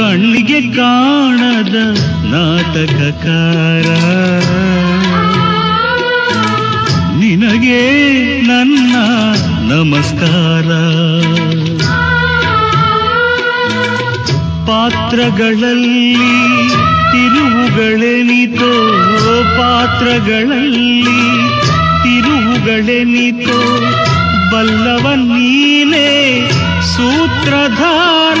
ಕಣ್ಣಿಗೆ ಕಾಣದ ನಾಟಕಕಾರ. ನಿನಗೆ ನನ್ನ ನಮಸ್ಕಾರ. ಪಾತ್ರಗಳಲ್ಲಿ ತಿರುವುಗಳೆನಿತೋ ಪಾತ್ರಗಳಲ್ಲಿ ತಿರುವುಗಳೆನಿತೋ ಬಲ್ಲವ ನೀನೇ ಸೂತ್ರಧಾರ.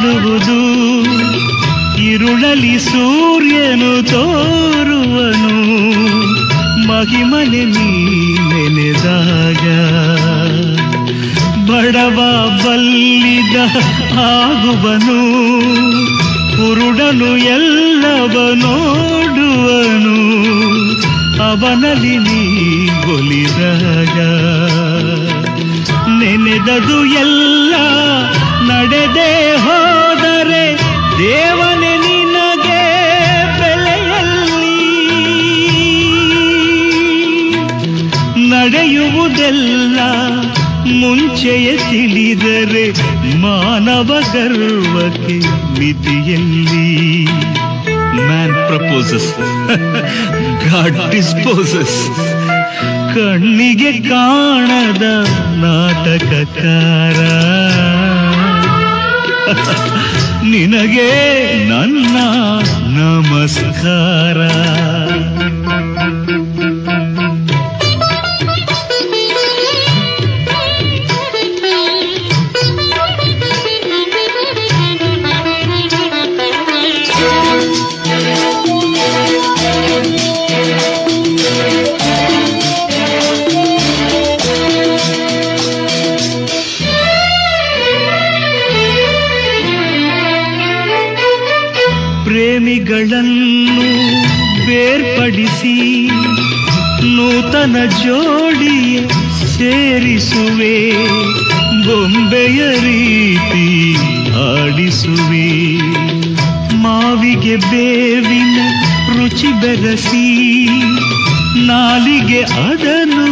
ಹಾಡುವುದು ಇರುಳಲಿ ಸೂರ್ಯನು ತೋರುವನು. ಮಹಿಮನೆ ನೀ ನೆನೆದಾಗ ಬಡವ ಬಲ್ಲಿದ ಆಗುವನು. ಕುರುಡನು ಎಲ್ಲವ ನೋಡುವನು. ಅವನಲ್ಲಿ ನೀ ಒಲಿದಾಗ ನೆನೆದದು ಎಲ್ಲ ನಡೆಯುವುದೆಲ್ಲ ಮುಂಚೆಯೇ ತಿಳಿದರೆ ಮಾನವ ಗರ್ವಕ್ಕೆ ಮಿತಿಯಲ್ಲಿ. ಮ್ಯಾನ್ ಪ್ರಪೋಸಸ್ ಗಾಡ್ ಡಿಸ್ಪೋಸಸ್ ಕಣ್ಣಿಗೆ ಕಾಣದ ನಾಟಕಕಾರ. ನಿನಗೆ ನನ್ನ ನಮಸ್ಕಾರ. ಪ್ರೇಮಿಗಳನ್ನು ಬೇರ್ಪಡಿಸಿ ನೂತನ ಜೋಡಿ ಸೇರಿಸುವೆ ಬೊಂಬೆಯ ರೀತಿ ಆಡಿಸುವೆ ಮಾವಿಗೆ ಬೇವಿನ ರುಚಿ ಬೆರೆಸಿ ನಾಲಿಗೆ ಅದನ್ನು